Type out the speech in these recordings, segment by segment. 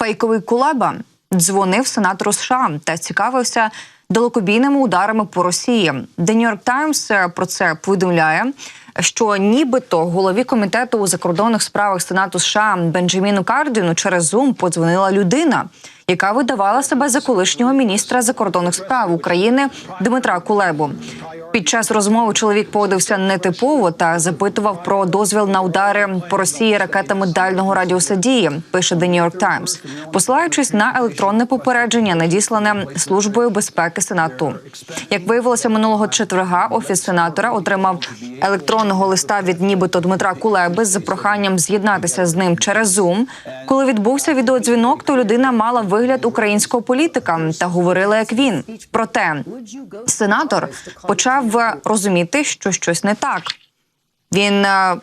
Фейковий Кулеба дзвонив сенатору США та цікавився далекобійними ударами по Росії. The New York Times е, про це повідомляє. Що нібито голові комітету у закордонних справах Сенату США Бенджаміну Кардіну через Zoom подзвонила людина, яка видавала себе за колишнього міністра закордонних справ України Дмитра Кулебу. Під час розмови чоловік поводився нетипово та запитував про дозвіл на удари по Росії ракетами дальнього радіуса дії. Пише The New York Times, посилаючись на електронне попередження, надіслане службою безпеки Сенату. Як виявилося минулого четверга, офіс сенатора отримав електронного листа від нібито Дмитра Кулеби з проханням з'єднатися з ним через Zoom. Коли відбувся відеодзвінок, то людина мала вигляд українського політика та говорила як він. Проте сенатор почав розуміти, що щось не так. Він е,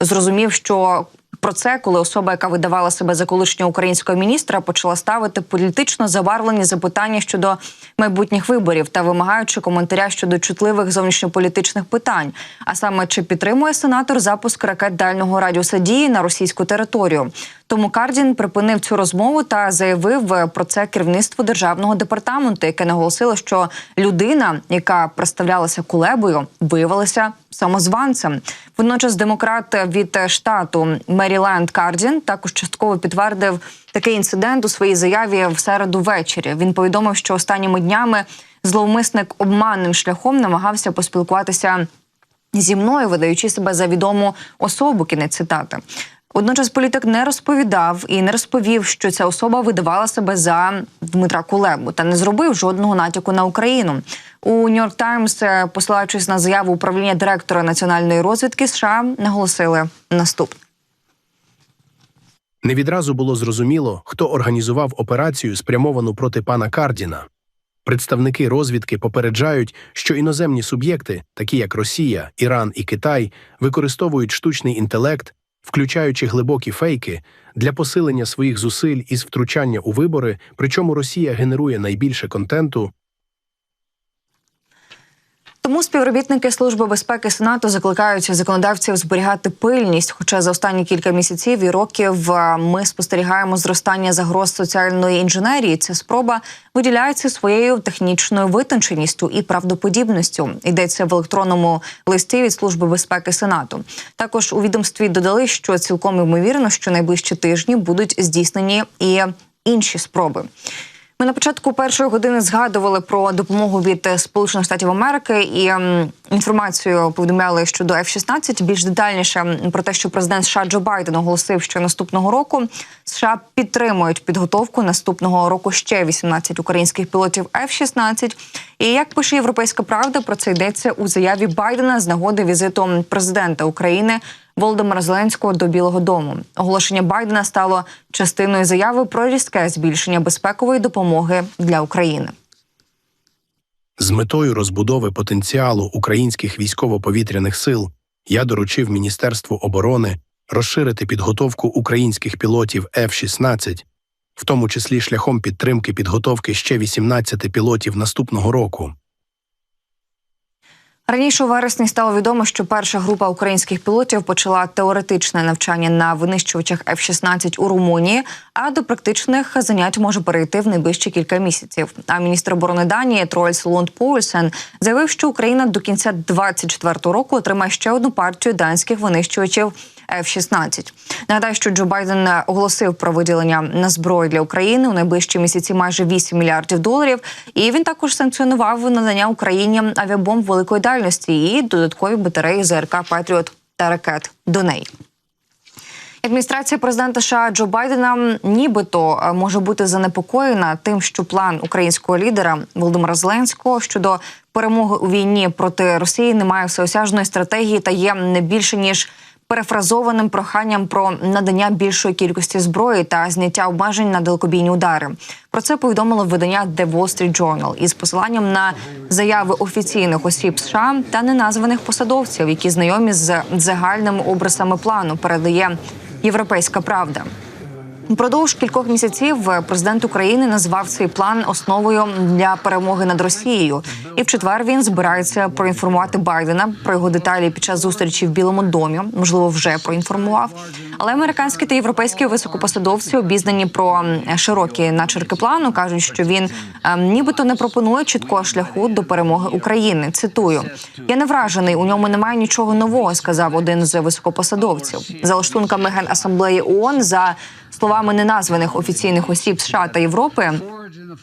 зрозумів, що про це, коли особа, яка видавала себе за колишнього українського міністра, почала ставити політично забарвлені запитання щодо майбутніх виборів та вимагаючи коментаря щодо чутливих зовнішньополітичних питань, а саме чи підтримує сенатор запуск ракет дальнього радіуса дії на російську територію. Тому Кардін припинив цю розмову та заявив про це керівництво державного департаменту, яке наголосило, що людина, яка представлялася кулебою, виявилася самозванцем. Водночас, демократ від штату Меріленд Кардін також частково підтвердив такий інцидент у своїй заяві в середу ввечері. Він повідомив, що останніми днями зловмисник обманним шляхом намагався поспілкуватися зі мною, видаючи себе за відому особу. Кінець цитати. Водночас політик не розповідав і не розповів, що ця особа видавала себе за Дмитра Кулебу та не зробив жодного натяку на Україну. У Нью-Йорк Таймс, е, посилаючись на заяву управління директора національної розвідки США, наголосили наступне. Не відразу було зрозуміло, хто організував операцію, спрямовану проти пана Кардіна. Представники розвідки попереджають, що іноземні суб'єкти, такі як Росія, Іран і Китай, використовують штучний інтелект, включаючи глибокі фейки, для посилення своїх зусиль із втручання у вибори, причому Росія генерує найбільше контенту. Тому співробітники служби безпеки Сенату закликають законодавців зберігати пильність. Хоча за останні кілька місяців і років е, ми спостерігаємо зростання загроз соціальної інженерії. Ця спроба виділяється своєю технічною витонченістю і правдоподібністю. Йдеться в електронному листі від служби безпеки Сенату. Також у відомстві додали, що цілком ймовірно, що найближчі тижні будуть здійснені і інші спроби. Ми на початку першої години згадували про допомогу від е, Сполучених Штатів Америки і інформацію повідомляли щодо F-16. Більш детальніше про те, що президент США Джо Байден оголосив, що наступного року США підтримують підготовку наступного року ще 18 українських пілотів F-16. І як пише Європейська Правда, про це йдеться у заяві Байдена з нагоди візиту президента України Володимира Зеленського до Білого Дому. Оголошення Байдена стало частиною заяви про різке збільшення безпекової допомоги для України. З метою розбудови потенціалу українських військово-повітряних сил я доручив Міністерству оборони розширити підготовку українських пілотів F-16, в тому числі шляхом підтримки підготовки ще 18 пілотів наступного року. Раніше у вересні стало відомо, що перша група українських пілотів почала теоретичне навчання на винищувачах F-16 у Румунії, а до практичних занять може перейти в найближчі кілька місяців. А міністр оборони Данії Троельс Лунд Поульсен заявив, що Україна до кінця 2024 року отримає ще одну партію данських винищувачів F-16. Нагадаю, що Джо Байден оголосив про виділення на зброю для України у найближчі місяці майже 8 мільярдів доларів. І він також санкціонував надання Україні авіабомб великої дальності і додаткові батареї ЗРК Петріот та ракет до неї. Адміністрація президента США Джо Байдена нібито е, може бути занепокоєна тим, що план українського лідера Володимира Зеленського щодо перемоги у війні проти Росії не має всеосяжної стратегії та є не більше ніж перефразованим проханням про надання більшої кількості зброї та зняття обмежень на далекобійні удари. Про це повідомило видання The Wall Street Journal із посиланням на заяви офіційних осіб США та неназваних посадовців, які знайомі з загальними образами плану. Передає Європейська Правда. Продовж кількох місяців президент України назвав цей план основою для перемоги над Росією. І в четвер він збирається проінформувати Байдена про його деталі під час зустрічі в Білому домі. Можливо, вже проінформував. Але американські та європейські високопосадовці обізнані про широкі начерки плану кажуть, що він ем, нібито не пропонує чіткого шляху до перемоги України. Цитую: я не вражений. У ньому немає нічого нового, сказав один з високопосадовців. За лаштунками генасамблеї ООН за словами неназваних офіційних осіб США та Європи.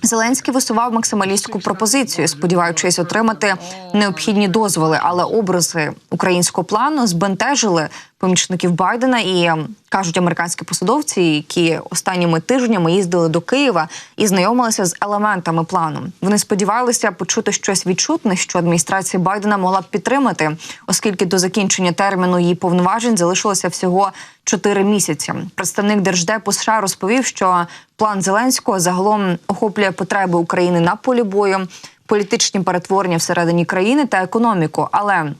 Зеленський висував максималістську пропозицію, сподіваючись отримати необхідні дозволи, але образи українського плану збентежили помічників Байдена і ем, кажуть американські посадовці, які останніми тижнями їздили до Києва і знайомилися з елементами плану. Вони сподівалися почути щось відчутне, що адміністрація Байдена могла б підтримати, оскільки до закінчення терміну її повноважень залишилося всього чотири місяці. Представник держдепу США розповів, що план Зеленського загалом охоплює потреби України на полі бою, політичні перетворення всередині країни та економіку, але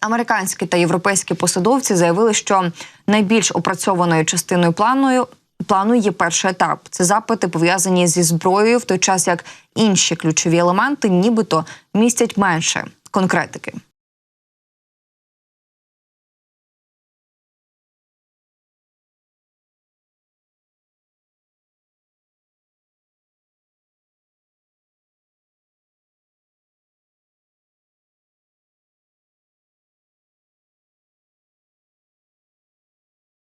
Американські та європейські посадовці заявили, що найбільш опрацьованою частиною плану плану є перший етап. Це запити пов'язані зі зброєю, в той час як інші ключові елементи, нібито містять менше конкретики.